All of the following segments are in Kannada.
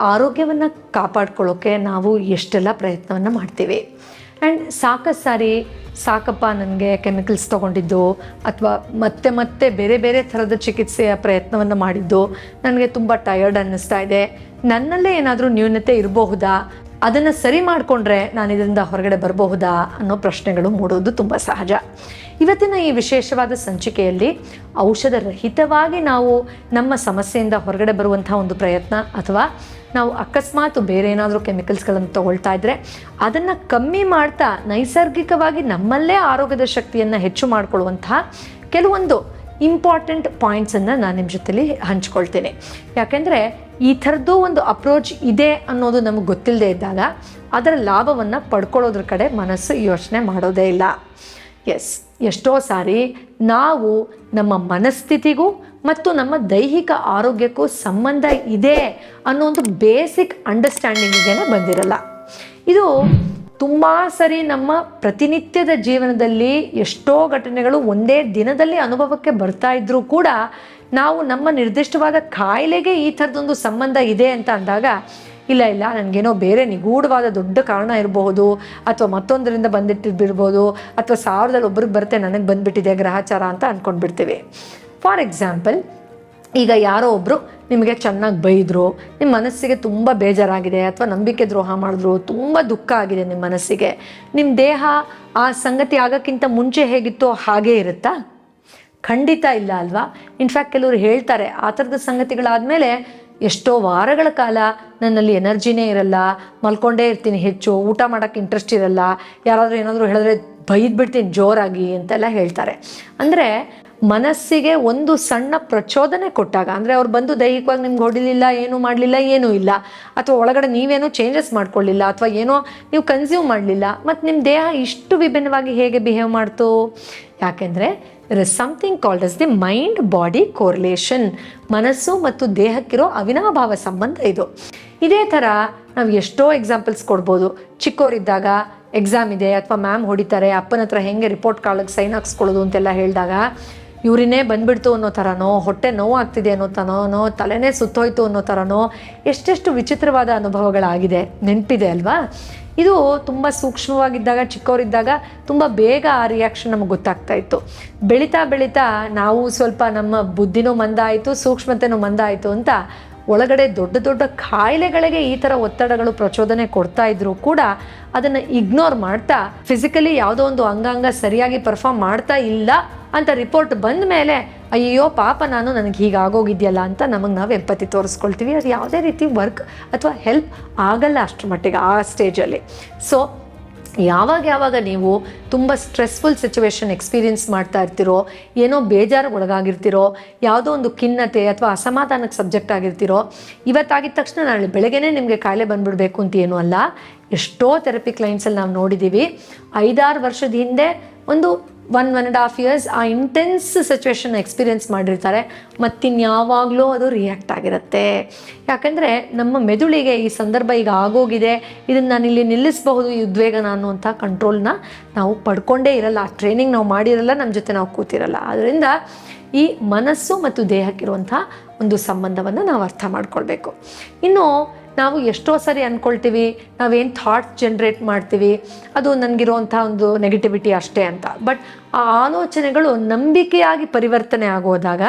ಆರೋಗ್ಯವನ್ನು ಕಾಪಾಡ್ಕೊಳ್ಳೋಕ್ಕೆ ನಾವು ಎಷ್ಟೆಲ್ಲ ಪ್ರಯತ್ನವನ್ನು ಮಾಡ್ತೀವಿ. ಆ್ಯಂಡ್ ಸಾಕಷ್ಟು ಸಾರಿ ಸಾಕಪ್ಪ ನನಗೆ ಕೆಮಿಕಲ್ಸ್ ತೊಗೊಂಡಿದ್ದು ಅಥವಾ ಮತ್ತೆ ಮತ್ತೆ ಬೇರೆ ಬೇರೆ ಥರದ ಚಿಕಿತ್ಸೆಯ ಪ್ರಯತ್ನವನ್ನು ಮಾಡಿದ್ದು ನನಗೆ ತುಂಬ ಟಯರ್ಡ್ ಅನ್ನಿಸ್ತಾ ಇದೆ. ನನ್ನಲ್ಲೇ ಏನಾದರೂ ನ್ಯೂನತೆ ಇರಬಹುದಾ? ಅದನ್ನು ಸರಿ ಮಾಡಿಕೊಂಡ್ರೆ ನಾನು ಇದರಿಂದ ಹೊರಗಡೆ ಬರಬಹುದಾ? ಅನ್ನೋ ಪ್ರಶ್ನೆಗಳು ಮೂಡೋದು ತುಂಬ ಸಹಜ. ಇವತ್ತಿನ ಈ ವಿಶೇಷವಾದ ಸಂಚಿಕೆಯಲ್ಲಿ ಔಷಧ ರಹಿತವಾಗಿ ನಾವು ನಮ್ಮ ಸಮಸ್ಯೆಯಿಂದ ಹೊರಗಡೆ ಬರುವಂಥ ಒಂದು ಪ್ರಯತ್ನ ಅಥವಾ ನಾವು ಅಕಸ್ಮಾತ್ ಬೇರೆ ಏನಾದರೂ ಕೆಮಿಕಲ್ಸ್ಗಳನ್ನು ತಗೊಳ್ತಾ ಇದ್ದರೆ ಅದನ್ನು ಕಮ್ಮಿ ಮಾಡ್ತಾ ನೈಸರ್ಗಿಕವಾಗಿ ನಮ್ಮಲ್ಲೇ ಆರೋಗ್ಯದ ಶಕ್ತಿಯನ್ನು ಹೆಚ್ಚು ಮಾಡಿಕೊಳ್ಳುವಂತಹ ಕೆಲವೊಂದು ಇಂಪಾರ್ಟೆಂಟ್ ಪಾಯಿಂಟ್ಸನ್ನು ನಾನು ನಿಮ್ಮ ಜೊತೆಲಿ ಹಂಚ್ಕೊಳ್ತೇನೆ. ಯಾಕೆಂದರೆ ಈ ಥರದ್ದು ಒಂದು ಅಪ್ರೋಚ್ ಇದೆ ಅನ್ನೋದು ನಮಗೆ ಗೊತ್ತಿಲ್ಲದೆ ಇದ್ದಾಗ ಅದರ ಲಾಭವನ್ನು ಪಡ್ಕೊಳ್ಳೋದ್ರ ಕಡೆ ಮನಸ್ಸು ಯೋಚನೆ ಮಾಡೋದೇ ಇಲ್ಲ. ಎಸ್ ಎಷ್ಟೋ ಸಾರಿ ನಾವು ನಮ್ಮ ಮನಸ್ಥಿತಿಗೂ ಮತ್ತು ನಮ್ಮ ದೈಹಿಕ ಆರೋಗ್ಯಕ್ಕೂ ಸಂಬಂಧ ಇದೆ ಅನ್ನೋ ಒಂದು ಬೇಸಿಕ್ ಅಂಡರ್ಸ್ಟ್ಯಾಂಡಿಂಗಿಗೆ ಬಂದಿರಲ್ಲ. ಇದು ತುಂಬ ಸರಿ ನಮ್ಮ ಪ್ರತಿನಿತ್ಯದ ಜೀವನದಲ್ಲಿ ಎಷ್ಟೋ ಘಟನೆಗಳು ಒಂದೇ ದಿನದಲ್ಲಿ ಅನುಭವಕ್ಕೆ ಬರ್ತಾ ಇದ್ರೂ ಕೂಡ ನಾವು ನಮ್ಮ ನಿರ್ದಿಷ್ಟವಾದ ಕಾಯಿಲೆಗೆ ಈ ಥರದೊಂದು ಸಂಬಂಧ ಇದೆ ಅಂತ ಅಂದಾಗ, ಇಲ್ಲ ಇಲ್ಲ, ನನಗೇನೋ ಬೇರೆ ನಿಗೂಢವಾದ ದೊಡ್ಡ ಕಾರಣ ಇರಬಹುದು, ಅಥವಾ ಮತ್ತೊಂದರಿಂದ ಬಂದಿಟ್ಟಿರ್ಬಿಡ್ಬೋದು ಅಥವಾ ಸಾವಿರದಲ್ಲಿ ಒಬ್ರಿಗೆ ಬರುತ್ತೆ, ನನಗೆ ಬಂದುಬಿಟ್ಟಿದೆ ಗ್ರಹಚಾರ ಅಂತ ಅಂದ್ಕೊಂಡ್ಬಿಡ್ತೀವಿ ಫಾರ್ ಎಕ್ಸಾಂಪಲ್ ಈಗ ಯಾರೋ ಒಬ್ಬರು ನಿಮಗೆ ಚೆನ್ನಾಗಿ ಬೈದರು ನಿಮ್ಮ ಮನಸ್ಸಿಗೆ ತುಂಬ ಬೇಜಾರಾಗಿದೆ ಅಥವಾ ನಂಬಿಕೆ ದ್ರೋಹ ಮಾಡಿದ್ರು, ತುಂಬ ದುಃಖ ಆಗಿದೆ ನಿಮ್ಮ ಮನಸ್ಸಿಗೆ ನಿಮ್ಮ ದೇಹ ಆ ಸಂಗತಿ ಆಗೋಕ್ಕಿಂತ ಮುಂಚೆ ಹೇಗಿತ್ತೋ ಹಾಗೇ ಇರುತ್ತಾ? ಖಂಡಿತ ಇಲ್ಲ ಅಲ್ವಾ? ಇನ್ಫ್ಯಾಕ್ಟ್ ಕೆಲವರು ಹೇಳ್ತಾರೆ, ಆ ಥರದ ಸಂಗತಿಗಳಾದಮೇಲೆ ಎಷ್ಟೋ ವಾರಗಳ ಕಾಲ ನನ್ನಲ್ಲಿ ಎನರ್ಜಿನೇ ಇರಲ್ಲ, ಮಲ್ಕೊಂಡೇ ಇರ್ತೀನಿ ಹೆಚ್ಚು, ಊಟ ಮಾಡೋಕ್ಕೆ ಇಂಟ್ರೆಸ್ಟ್ ಇರಲ್ಲ, ಯಾರಾದರೂ ಏನಾದರೂ ಹೇಳಿದ್ರೆ ಬೈದ್ಬಿಡ್ತೀನಿ ಜೋರಾಗಿ ಅಂತೆಲ್ಲ ಹೇಳ್ತಾರೆ. ಅಂದರೆ ಮನಸ್ಸಿಗೆ ಒಂದು ಸಣ್ಣ ಪ್ರಚೋದನೆ ಕೊಟ್ಟಾಗ, ಅಂದರೆ ಅವ್ರು ಬಂದು ದೈಹಿಕವಾಗಿ ನಿಮ್ಗೆ ಹೊಡಿಲಿಲ್ಲ, ಏನೂ ಮಾಡಲಿಲ್ಲ, ಏನೂ ಇಲ್ಲ, ಅಥವಾ ಒಳಗಡೆ ನೀವೇನೋ ಚೇಂಜಸ್ ಮಾಡ್ಕೊಳ್ಳಿಲ್ಲ, ಅಥವಾ ಏನೋ ನೀವು ಕನ್ಸ್ಯೂಮ್ ಮಾಡಲಿಲ್ಲ, ಮತ್ತು ನಿಮ್ಮ ದೇಹ ಇಷ್ಟು ವಿಭಿನ್ನವಾಗಿ ಹೇಗೆ ಬಿಹೇವ್ ಮಾಡ್ತು? ಯಾಕೆಂದರೆ is something called as the mind body correlation ಮನಸ್ಸು ಮತ್ತು ದೇಹಕ್ಕಿರೋ ಅವಿನಾಭಾವ ಸಂಬಂಧ ಇದು. ಇದೇ ಥರ ನಾವು ಎಷ್ಟೋ ಎಕ್ಸಾಂಪಲ್ಸ್ ಕೊಡ್ಬೋದು. ಚಿಕ್ಕೋರಿದ್ದಾಗ ಎಕ್ಸಾಮ್ ಇದೆ ಅಥವಾ ಮ್ಯಾಮ್ ಹೊಡಿತಾರೆ, ಅಪ್ಪನ ಹತ್ರ ಹೆಂಗೆ ರಿಪೋರ್ಟ್ ಕಾರ್ಡಿಗೆ ಸೈನ್ ಹಾಕ್ಸ್ಕೊಳ್ಳೋದು ಅಂತೆಲ್ಲ ಹೇಳಿದಾಗ ಇವರಿನೇ ಬಂದ್ಬಿಡ್ತು ಅನ್ನೋ ಥರನೋ, ಹೊಟ್ಟೆ ನೋವು ಆಗ್ತಿದೆ ಅನ್ನೋ ಥರನೋ, ತಲೆನೇ ಸುತ್ತೋಯ್ತು ಅನ್ನೋ ಥರನೋ, ಎಷ್ಟೆಷ್ಟು ವಿಚಿತ್ರವಾದ ಅನುಭವಗಳಾಗಿದೆ. ನೆನಪಿದೆ ಅಲ್ವಾ? ಇದು ತುಂಬ ಸೂಕ್ಷ್ಮವಾಗಿದ್ದಾಗ, ಚಿಕ್ಕವರಿದ್ದಾಗ ತುಂಬ ಬೇಗ ಆ ರಿಯಾಕ್ಷನ್ ನಮಗೆ ಗೊತ್ತಾಗ್ತಾ ಇತ್ತು. ಬೆಳೀತಾ ಬೆಳೀತಾ ನಾವು ಸ್ವಲ್ಪ ನಮ್ಮ ಬುದ್ಧಿನೂ ಮಂದ ಆಯಿತು ಸೂಕ್ಷ್ಮತೆನೂ ಮಂದ ಆಯಿತು ಅಂತ ಒಳಗಡೆ ದೊಡ್ಡ ದೊಡ್ಡ ಕಾಯಿಲೆಗಳಿಗೆ ಈ ಥರ ಒತ್ತಡಗಳು ಪ್ರಚೋದನೆ ಕೊಡ್ತಾ ಇದ್ರು ಕೂಡ ಅದನ್ನು ಇಗ್ನೋರ್ ಮಾಡ್ತಾ ಫಿಸಿಕಲಿ ಯಾವುದೋ ಒಂದು ಅಂಗಾಂಗ ಸರಿಯಾಗಿ ಪರ್ಫಾರ್ಮ್ ಮಾಡ್ತಾ ಇಲ್ಲ ಅಂತ ರಿಪೋರ್ಟ್ ಬಂದ ಮೇಲೆ ಅಯ್ಯೋ ಪಾಪ ನಾನು ನನಗೆ ಹೀಗೆ ಆಗೋಗಿದೆಯಲ್ಲ ಅಂತ ನಮಗೆ ನಾವು ಎಂಪತಿ ತೋರಿಸ್ಕೊಳ್ತೀವಿ. ಅದು ಯಾವುದೇ ರೀತಿ ವರ್ಕ್ ಅಥವಾ ಹೆಲ್ಪ್ ಆಗಲ್ಲ ಅಷ್ಟರ ಮಟ್ಟಿಗೆ ಆ ಸ್ಟೇಜಲ್ಲಿ ಸೊ ಯಾವಾಗ ಯಾವಾಗ ನೀವು ತುಂಬ ಸ್ಟ್ರೆಸ್ಫುಲ್ ಸಿಚುವೇಶನ್ ಎಕ್ಸ್ಪೀರಿಯನ್ಸ್ ಮಾಡ್ತಾ ಇರ್ತಿರೋ, ಏನೋ ಬೇಜಾರಿಗೆ ಒಳಗಾಗಿರ್ತಿರೋ, ಯಾವುದೋ ಒಂದು ಖಿನ್ನತೆ ಅಥವಾ ಅಸಮಾಧಾನಕ್ಕೆ ಸಬ್ಜೆಕ್ಟ್ ಆಗಿರ್ತೀರೋ, ಇವತ್ತಾಗಿದ ತಕ್ಷಣ ನಾಳೆ ಬೆಳಗ್ಗೆನೇ ನಿಮಗೆ ಕಾಯಿಲೆ ಬಂದುಬಿಡಬೇಕು ಅಂತ ಏನೂ ಅಲ್ಲ. ಎಷ್ಟೋ ಥೆರಪಿ ಕ್ಲೈಂಟ್ಸಲ್ಲಿ ನಾವು ನೋಡಿದ್ದೀವಿ ಐದಾರು ವರ್ಷದ ಹಿಂದೆ ಒಂದು one one and half years ಆ ಇಂಟೆನ್ಸ್ ಸಿಚುವೇಶನ್ ಎಕ್ಸ್ಪೀರಿಯೆನ್ಸ್ ಮಾಡಿರ್ತಾರೆ. ಮತ್ತಿನ್ಯಾವಾಗಲೂ ಅದು ರಿಯಾಕ್ಟ್ ಆಗಿರುತ್ತೆ. ಯಾಕಂದರೆ ನಮ್ಮ ಮೆದುಳಿಗೆ ಈ ಸಂದರ್ಭ ಈಗ ಆಗೋಗಿದೆ. ಇದನ್ನು ನಾನು ಇಲ್ಲಿ ನಿಲ್ಲಿಸಬಹುದು ಈ ಉದ್ವೇಗನ ಅನ್ನುವಂಥ ಕಂಟ್ರೋಲ್ನ ನಾವು ಪಡ್ಕೊಂಡೇ ಇರಲ್ಲ. ಆ ಟ್ರೈನಿಂಗ್ ನಾವು ಮಾಡಿರಲ್ಲ ನಮ್ಮ ಜೊತೆ ನಾವು ಕೂತಿರಲ್ಲ. ಆದ್ದರಿಂದ ಈ ಮನಸ್ಸು ಮತ್ತು ದೇಹಕ್ಕಿರುವಂಥ ಒಂದು ಸಂಬಂಧವನ್ನು ನಾವು ಅರ್ಥ ಮಾಡ್ಕೊಳ್ಬೇಕು. ಇನ್ನು ನಾವು ಎಷ್ಟೋ ಸರಿ ಅಂದ್ಕೊಳ್ತೀವಿ ನಾವೇನು ಥಾಟ್ಸ್ ಜನ್ರೇಟ್ ಮಾಡ್ತೀವಿ, ಅದು ನನಗಿರುವಂಥ ಒಂದು ನೆಗೆಟಿವಿಟಿ ಅಷ್ಟೇ ಅಂತ. ಬಟ್ ಆ ಆಲೋಚನೆಗಳು ನಂಬಿಕೆಯಾಗಿ ಪರಿವರ್ತನೆ ಆಗೋದಾಗ,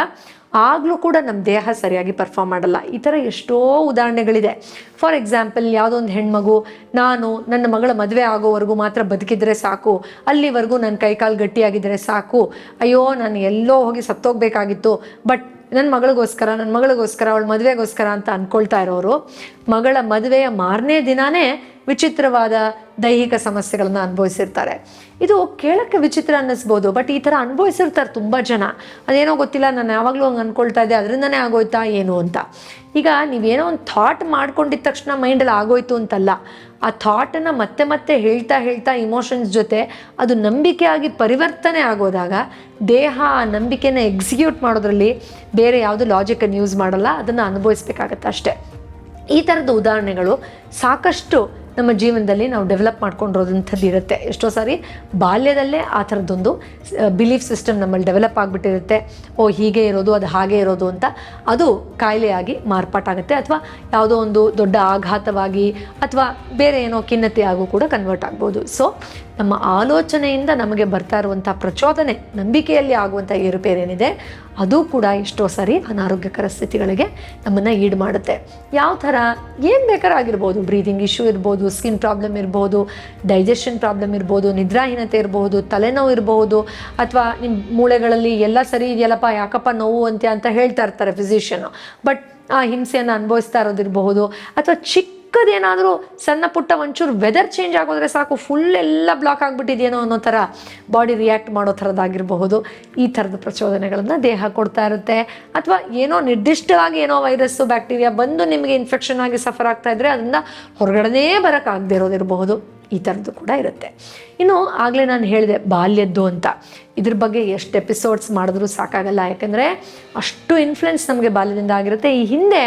ಆಗಲೂ ಕೂಡ ನಮ್ಮ ದೇಹ ಸರಿಯಾಗಿ ಪರ್ಫಾರ್ಮ್ ಮಾಡಲ್ಲ. ಈ ಥರ ಎಷ್ಟೋ ಉದಾಹರಣೆಗಳಿದೆ. ಫಾರ್ ಎಕ್ಸಾಂಪಲ್ ಯಾವುದೋ ಒಂದು ಹೆಣ್ಮಗು, ನಾನು ನನ್ನ ಮಗಳ ಮದುವೆ ಆಗೋವರೆಗೂ ಮಾತ್ರ ಬದುಕಿದ್ರೆ ಸಾಕು, ಅಲ್ಲಿವರೆಗೂ ನನ್ನ ಕೈಕಾಲು ಗಟ್ಟಿಯಾಗಿದ್ದರೆ ಸಾಕು, ಅಯ್ಯೋ, ನಾನು ಎಲ್ಲೋ ಹೋಗಿ ಸತ್ತೋಗ್ಬೇಕಾಗಿತ್ತು ಬಟ್ ನನ್ನ ಮಗಳಿಗೋಸ್ಕರ ನನ್ನ ಮಗಳಿಗೋಸ್ಕರ ಅವಳ ಮದುವೆಗೋಸ್ಕರ ಅಂತ ಅಂದ್ಕೊಳ್ತಾ ಇರೋರು ಮಗಳ ಮದುವೆಯ ಮಾರನೇ ದಿನಾನೇ ವಿಚಿತ್ರವಾದ ದೈಹಿಕ ಸಮಸ್ಯೆಗಳನ್ನು ಅನುಭವಿಸಿರ್ತಾರೆ. ಇದು ಕೇಳೋಕ್ಕೆ ವಿಚಿತ್ರ ಅನ್ನಿಸ್ಬೋದು ಬಟ್ ಈ ಥರ ಅನುಭವಿಸಿರ್ತಾರೆ ತುಂಬ ಜನ. ಅದೇನೋ ಗೊತ್ತಿಲ್ಲ, ನಾನು ಯಾವಾಗಲೂ ಹಂಗೆ ಅಂದ್ಕೊಳ್ತಾ ಇದ್ದೆ, ಅದರಿಂದನೇ ಆಗೋಯ್ತಾ, ಏನು ಅಂತ. ಈಗ ನೀವೇನೋ ಒಂದು ಥಾಟ್ ಮಾಡ್ಕೊಂಡಿದ್ದ ತಕ್ಷಣ ಮೈಂಡಲ್ಲಿ ಆಗೋಯ್ತು ಅಂತಲ್ಲ, ಆ ಥಾಟನ್ನು ಮತ್ತೆ ಮತ್ತೆ ಹೇಳ್ತಾ ಹೇಳ್ತಾ ಇಮೋಷನ್ಸ್ ಜೊತೆ ಅದು ನಂಬಿಕೆಯಾಗಿ ಪರಿವರ್ತನೆ ಆಗೋದಾಗ, ದೇಹ ಆ ನಂಬಿಕೆನ ಎಕ್ಸಿಕ್ಯೂಟ್ ಮಾಡೋದ್ರಲ್ಲಿ ಬೇರೆ ಯಾವುದು ಲಾಜಿಕನ್ನು ಯೂಸ್ ಮಾಡಲ್ಲ, ಅದನ್ನು ಅನುಭವಿಸ್ಬೇಕಾಗತ್ತೆ ಅಷ್ಟೇ. ಈ ಥರದ ಉದಾಹರಣೆಗಳು ಸಾಕಷ್ಟು ನಮ್ಮ ಜೀವನದಲ್ಲಿ ನಾವು ಡೆವಲಪ್ ಮಾಡ್ಕೊಂಡಿರೋದಂಥದ್ದು ಇರುತ್ತೆ. ಎಷ್ಟೋ ಸಾರಿ ಬಾಲ್ಯದಲ್ಲೇ ಆ ಥರದ್ದೊಂದು ಬಿಲೀಫ್ ಸಿಸ್ಟಮ್ ನಮ್ಮಲ್ಲಿ ಡೆವಲಪ್ ಆಗಿಬಿಟ್ಟಿರುತ್ತೆ. ಓ, ಹೀಗೆ ಇರೋದು, ಅದು ಹಾಗೆ ಇರೋದು ಅಂತ ಅದು ಕಾಯಿಲೆಯಾಗಿ ಮಾರ್ಪಾಟಾಗುತ್ತೆ ಅಥವಾ ಯಾವುದೋ ಒಂದು ದೊಡ್ಡ ಆಘಾತವಾಗಿ ಅಥವಾ ಬೇರೆ ಏನೋ ಖಿನ್ನತೆಯಾಗೂ ಕೂಡ ಕನ್ವರ್ಟ್ ಆಗ್ಬೋದು. ಸೊ ನಮ್ಮ ಆಲೋಚನೆಯಿಂದ ನಮಗೆ ಬರ್ತಾ ಇರುವಂಥ ಪ್ರಚೋದನೆ, ನಂಬಿಕೆಯಲ್ಲಿ ಆಗುವಂಥ ಏರುಪೇರೇನಿದೆ, ಅದು ಕೂಡ ಎಷ್ಟೋ ಸಾರಿ ಅನಾರೋಗ್ಯಕರ ಸ್ಥಿತಿಗಳಿಗೆ ನಮ್ಮನ್ನು ಈಡ್ ಮಾಡುತ್ತೆ. ಯಾವ ಥರ, ಏನು ಬೇಕಾರಾಗಿರ್ಬೋದು ಬ್ರೀದಿಂಗ್ ಇಶ್ಯೂ ಇರ್ಬೋದು ಸ್ಕಿನ್ ಪ್ರಾಬ್ಲಮ್ ಇರ್ಬೋದು ಡೈಜೆಷನ್ ಪ್ರಾಬ್ಲಮ್ ಇರ್ಬೋದು, ನಿದ್ರಾಹೀನತೆ ಇರಬಹುದು ತಲೆನೋವು ಇರಬಹುದು ಅಥವಾ ನಿಮ್ಮ ಮೂಳೆಗಳಲ್ಲಿ ಎಲ್ಲ ಸರಿ ಇದೆಯಲ್ಲಪ್ಪ, ಯಾಕಪ್ಪ ನೋವು ಅಂತ ಅಂತ ಹೇಳ್ತಾ ಇರ್ತಾರೆ ಫಿಸಿಷಿಯನು ಬಟ್ ಆ ಹಿಂಸೆಯನ್ನು ಅನುಭವಿಸ್ತಾ ಇರೋದಿರಬಹುದು, ಅಥವಾ ಚಿಕ್ಕದೇನಾದರೂ ಸಣ್ಣ ಪುಟ್ಟ ಒಂಚೂರು ವೆದರ್ ಚೇಂಜ್ ಆಗೋದ್ರೆ ಸಾಕು ಫುಲ್ ಎಲ್ಲ ಬ್ಲಾಕ್ ಆಗಿಬಿಟ್ಟಿದೆಯೇನೋ ಅನ್ನೋ ಥರ ಬಾಡಿ ರಿಯಾಕ್ಟ್ ಮಾಡೋ ಥರದ್ದಾಗಿರಬಹುದು. ಈ ಥರದ ಪ್ರಚೋದನೆಗಳನ್ನು ದೇಹ ಕೊಡ್ತಾ ಇರುತ್ತೆ. ಅಥವಾ ಏನೋ ನಿರ್ದಿಷ್ಟವಾಗಿ ಏನೋ ವೈರಸ್ಸು ಬ್ಯಾಕ್ಟೀರಿಯಾ ಬಂದು ನಿಮಗೆ ಇನ್ಫೆಕ್ಷನ್ ಆಗಿ ಸಫರ್ ಆಗ್ತಾ ಇದ್ರೆ ಅದರಿಂದ ಹೊರಗಡೆನೇ ಬರೋಕ್ಕಾಗದೇ ಇರೋದಿರಬಹುದು. ಈ ಥರದ್ದು ಕೂಡ ಇರುತ್ತೆ. ಇನ್ನು ಆಗಲೇ ನಾನು ಹೇಳಿದೆ ಬಾಲ್ಯದ್ದು ಅಂತ. ಇದ್ರ ಬಗ್ಗೆ ಎಷ್ಟು ಎಪಿಸೋಡ್ಸ್ ಮಾಡಿದ್ರೂ ಸಾಕಾಗಲ್ಲ. ಯಾಕಂದರೆ ಅಷ್ಟು ಇನ್ಫ್ಲುಯೆನ್ಸ್ ನಮಗೆ ಬಾಲ್ಯದಿಂದ ಆಗಿರುತ್ತೆ. ಈ ಹಿಂದೆ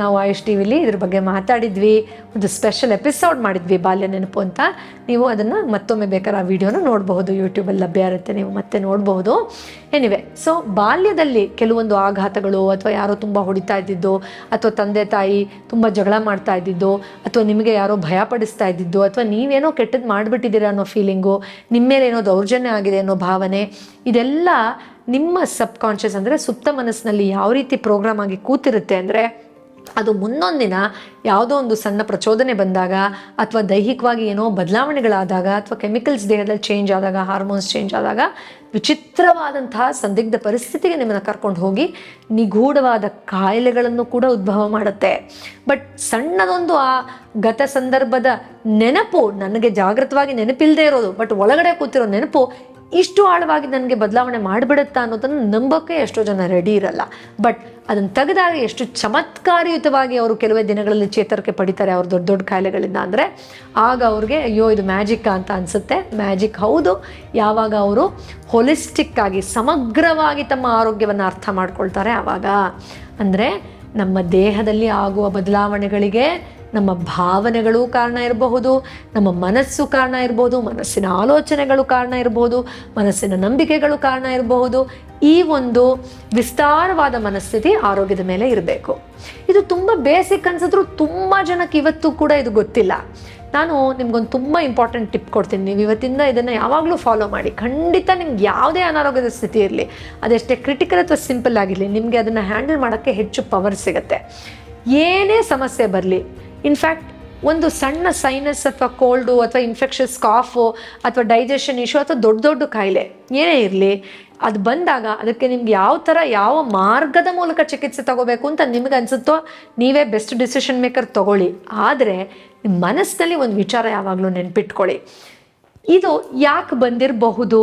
ನಾವು ಆಯುಷ್ ಟಿ ವಿಲಿ ಇದ್ರ ಬಗ್ಗೆ ಮಾತಾಡಿದ್ವಿ, ಒಂದು ಸ್ಪೆಷಲ್ ಎಪಿಸೋಡ್ ಮಾಡಿದ್ವಿ, ಬಾಲ್ಯ ನೆನಪು ಅಂತ. ನೀವು ಅದನ್ನು ಮತ್ತೊಮ್ಮೆ ಬೇಕಾದ್ರೆ ಆ ವಿಡಿಯೋನ ನೋಡಬಹುದು ಯೂಟ್ಯೂಬಲ್ಲಿ ಲಭ್ಯ ಇರುತ್ತೆ, ನೀವು ಮತ್ತೆ ನೋಡಬಹುದು. ಎನಿವೆ ಸೊ ಬಾಲ್ಯದಲ್ಲಿ ಕೆಲವೊಂದು ಆಘಾತಗಳು, ಅಥವಾ ಯಾರೋ ತುಂಬ ಹೊಡಿತಾ ಇದ್ದಿದ್ದು, ಅಥವಾ ತಂದೆ ತಾಯಿ ತುಂಬ ಜಗಳ ಮಾಡ್ತಾ ಇದ್ದಿದ್ದು, ಅಥವಾ ನಿಮಗೆ ಯಾರೋ ಭಯಪಡಿಸ್ತಾ ಇದ್ದಿದ್ದು, ಅಥವಾ ನೀವೇನೋ ಕೆಟ್ಟದ್ದು ಮಾಡಿಬಿಟ್ಟಿದ್ದೀರಾ ಅನ್ನೋ ಫೀಲಿಂಗು ನಿಮ್ಮ ಮೇಲೆ ಏನೋ ದೌರ್ಜನ್ಯ ಆಗಿದೆ ಅನ್ನೋ ಭಾವನೆ, ಇದೆಲ್ಲ ನಿಮ್ಮ ಸಬ್ ಕಾನ್ಷಿಯಸ್ ಅಂದರೆ ಸುಪ್ತ ಮನಸ್ಸಿನಲ್ಲಿ ಯಾವ ರೀತಿ ಪ್ರೋಗ್ರಾಮ್ ಆಗಿ ಕೂತಿರುತ್ತೆ ಅಂದರೆ ಅದು ಮುಂದೊಂದಿನ ಯಾವುದೋ ಒಂದು ಸಣ್ಣ ಪ್ರಚೋದನೆ ಬಂದಾಗ ಅಥವಾ ದೈಹಿಕವಾಗಿ ಏನೋ ಬದಲಾವಣೆಗಳಾದಾಗ ಅಥವಾ ಕೆಮಿಕಲ್ಸ್ ದೇಹದಲ್ಲಿ ಚೇಂಜ್ ಆದಾಗ ಹಾರ್ಮೋನ್ಸ್ ಚೇಂಜ್ ಆದಾಗ ವಿಚಿತ್ರವಾದಂತಹ ಸಂದಿಗ್ಧ ಪರಿಸ್ಥಿತಿಗೆ ನಿಮ್ಮನ್ನು ಕರ್ಕೊಂಡು ಹೋಗಿ ನಿಗೂಢವಾದ ಕಾಯಿಲೆಗಳನ್ನು ಕೂಡ ಉದ್ಭವ ಮಾಡುತ್ತೆ. ಬಟ್ ಸಣ್ಣದೊಂದು ಆ ಗತ ಸಂದರ್ಭದ ನೆನಪು, ನನಗೆ ಜಾಗೃತವಾಗಿ ನೆನಪಿಲ್ಲದೆ ಇರೋದು ಬಟ್ ಒಳಗಡೆ ಕೂತಿರೋ ನೆನಪು ಇಷ್ಟು ಆಳವಾಗಿ ನನಗೆ ಬದಲಾವಣೆ ಮಾಡಿಬಿಡುತ್ತಾ ಅನ್ನೋದನ್ನು ನಂಬೋಕ್ಕೆ ಎಷ್ಟೋ ಜನ ರೆಡಿ ಇರಲ್ಲ. ಬಟ್ ಅದನ್ನು ತೆಗೆದಾಗ ಎಷ್ಟು ಚಮತ್ಕಾರಯುತವಾಗಿ ಅವರು ಕೆಲವೇ ದಿನಗಳಲ್ಲಿ ಚೇತರಿಕೆ ಪಡಿತಾರೆ ಅವ್ರ ದೊಡ್ಡ ದೊಡ್ಡ ಕಾಯಿಲೆಗಳಿಂದ ಅಂದರೆ ಆಗ ಅವ್ರಿಗೆ ಅಯ್ಯೋ ಇದು ಮ್ಯಾಜಿಕ್ ಅಂತ ಅನಿಸುತ್ತೆ. ಮ್ಯಾಜಿಕ್ ಹೌದು. ಯಾವಾಗ ಅವರು ಹೊಲಿಸ್ಟಿಕ್ ಆಗಿ ಸಮಗ್ರವಾಗಿ ತಮ್ಮ ಆರೋಗ್ಯವನ್ನು ಅರ್ಥ ಮಾಡ್ಕೊಳ್ತಾರೆ ಆವಾಗ ಅಂದರೆ ನಮ್ಮ ದೇಹದಲ್ಲಿ ಆಗುವ ಬದಲಾವಣೆಗಳಿಗೆ ನಮ್ಮ ಭಾವನೆಗಳು ಕಾರಣ ಇರಬಹುದು, ನಮ್ಮ ಮನಸ್ಸು ಕಾರಣ ಇರಬಹುದು, ಮನಸ್ಸಿನ ಆಲೋಚನೆಗಳು ಕಾರಣ ಇರಬಹುದು, ಮನಸ್ಸಿನ ನಂಬಿಕೆಗಳು ಕಾರಣ ಇರಬಹುದು. ಈ ಒಂದು ವಿಸ್ತಾರವಾದ ಮನಸ್ಥಿತಿ ಆರೋಗ್ಯದ ಮೇಲೆ ಇರಬೇಕು. ಇದು ತುಂಬ ಬೇಸಿಕ್ ಅನ್ಸಿದ್ರು ತುಂಬ ಜನಕ್ಕೆ ಇವತ್ತು ಕೂಡ ಇದು ಗೊತ್ತಿಲ್ಲ. ನಾನು ನಿಮ್ಗೊಂದು ತುಂಬ ಇಂಪಾರ್ಟೆಂಟ್ ಟಿಪ್ ಕೊಡ್ತೀನಿ. ನೀವು ಇವತ್ತಿಂದ ಇದನ್ನು ಯಾವಾಗಲೂ ಫಾಲೋ ಮಾಡಿ. ಖಂಡಿತ ನಿಮ್ಗೆ ಯಾವುದೇ ಅನಾರೋಗ್ಯದ ಸ್ಥಿತಿ ಇರಲಿ, ಅದೆಷ್ಟೇ ಕ್ರಿಟಿಕಲ್ ಅಥವಾ ಸಿಂಪಲ್ ಆಗಿರಲಿ, ನಿಮಗೆ ಅದನ್ನು ಹ್ಯಾಂಡಲ್ ಮಾಡೋಕ್ಕೆ ಹೆಚ್ಚು ಪವರ್ ಸಿಗುತ್ತೆ. ಏನೇ ಸಮಸ್ಯೆ ಬರಲಿ ಇನ್ಫ್ಯಾಕ್ಟ್ ಒಂದು ಸಣ್ಣ ಸೈನಸ್ ಅಥವಾ ಕೋಲ್ಡು ಅಥವಾ ಇನ್ಫೆಕ್ಷಸ್ ಕಾಫು ಅಥವಾ ಡೈಜೆಷನ್ ಇಶ್ಯೂ ಅಥವಾ ದೊಡ್ಡ ದೊಡ್ಡ ಕಾಯಿಲೆ, ಏನೇ ಇರಲಿ, ಅದು ಬಂದಾಗ ಅದಕ್ಕೆ ನಿಮ್ಗೆ ಯಾವ ಥರ ಯಾವ ಮಾರ್ಗದ ಮೂಲಕ ಚಿಕಿತ್ಸೆ ತಗೋಬೇಕು ಅಂತ ನಿಮಗೆ ಅನಿಸುತ್ತೋ, ನೀವೇ ಬೆಸ್ಟ್ ಡಿಸಿಷನ್ ಮೇಕರ್ ತಗೊಳ್ಳಿ. ಆದರೆ ನಿಮ್ಮ ಮನಸ್ಸಿನಲ್ಲಿ ಒಂದು ವಿಚಾರ ಯಾವಾಗಲೂ ನೆನ್ಪಿಟ್ಕೊಳ್ಳಿ. ಇದು ಯಾಕೆ ಬಂದಿರಬಹುದು?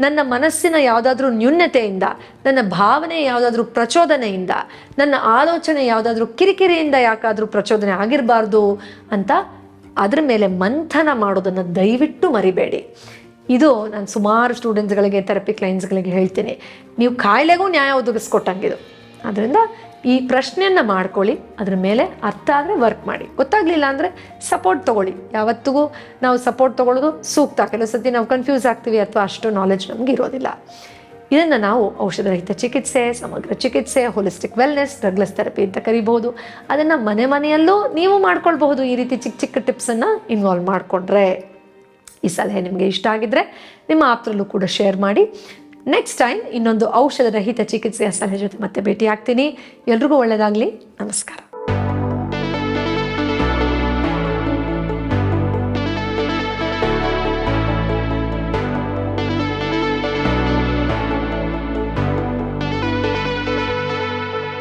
ನನ್ನ ಮನಸ್ಸಿನ ಯಾವುದಾದ್ರೂ ನ್ಯೂನ್ಯತೆಯಿಂದ ನನ್ನ ಭಾವನೆ ಯಾವುದಾದ್ರೂ ಪ್ರಚೋದನೆಯಿಂದ, ನನ್ನ ಆಲೋಚನೆ ಯಾವುದಾದ್ರೂ ಕಿರಿಕಿರಿಯಿಂದ ಯಾಕಾದರೂ ಪ್ರಚೋದನೆ ಆಗಿರಬಾರ್ದು ಅಂತ ಅದ್ರ ಮೇಲೆ ಮಂಥನ ಮಾಡೋದನ್ನು ದಯವಿಟ್ಟು ಮರಿಬೇಡಿ. ಇದು ನಾನು ಸುಮಾರು ಸ್ಟೂಡೆಂಟ್ಸ್ಗಳಿಗೆ ಥೆರಪಿ ಕ್ಲೈಂಟ್ಸ್ಗಳಿಗೆ ಹೇಳ್ತೀನಿ. ನೀವು ಕಾಯಿಲೆಗೂ ನ್ಯಾಯ ಒದಗಿಸ್ಕೊಟ್ಟಂಗಿದು. ಅದರಿಂದ ಈ ಪ್ರಶ್ನೆಯನ್ನು ಮಾಡ್ಕೊಳ್ಳಿ, ಅದ್ರ ಮೇಲೆ ಅರ್ಥ ಆದರೆ ವರ್ಕ್ ಮಾಡಿ. ಗೊತ್ತಾಗಲಿಲ್ಲ ಅಂದರೆ ಸಪೋರ್ಟ್ ತೊಗೊಳ್ಳಿ. ಯಾವತ್ತಿಗೂ ನಾವು ಸಪೋರ್ಟ್ ತೊಗೊಳ್ಳೋದು ಸೂಕ್ತ. ಕೆಲವು ಸತಿ ನಾವು ಕನ್ಫ್ಯೂಸ್ ಆಗ್ತೀವಿ ಅಥವಾ ಅಷ್ಟು ನಾಲೆಜ್ ನಮ್ಗೆ ಇರೋದಿಲ್ಲ. ಇದನ್ನು ನಾವು ಔಷಧರಹಿತ ಚಿಕಿತ್ಸೆ, ಸಮಗ್ರ ಚಿಕಿತ್ಸೆ ಹೋಲಿಸ್ಟಿಕ್ ವೆಲ್ನೆಸ್ ಡ್ರಗ್ಲೆಸ್ ಥೆರಪಿ ಅಂತ ಕರಿಬಹುದು. ಅದನ್ನು ಮನೆ ಮನೆಯಲ್ಲೂ ನೀವು ಮಾಡ್ಕೊಳ್ಬಹುದು ಈ ರೀತಿ ಚಿಕ್ಕ ಚಿಕ್ಕ ಟಿಪ್ಸನ್ನು ಇನ್ವಾಲ್ವ್ ಮಾಡಿಕೊಂಡ್ರೆ. ಈ ಸಲಹೆ ನಿಮಗೆ ಇಷ್ಟ ಆಗಿದ್ದರೆ ನಿಮ್ಮ ಆಪ್ತರಲ್ಲೂ ಕೂಡ ಶೇರ್ ಮಾಡಿ. ನೆಕ್ಸ್ಟ್ ಟೈಮ್ ಇನ್ನೊಂದು ಔಷಧ ರಹಿತ ಚಿಕಿತ್ಸೆಯ ಸಲಹೆ ಜೊತೆ ಮತ್ತೆ ಭೇಟಿ ಆಗ್ತೀನಿ ಎಲ್ರಿಗೂ ಒಳ್ಳೆಯದಾಗಲಿ ನಮಸ್ಕಾರ.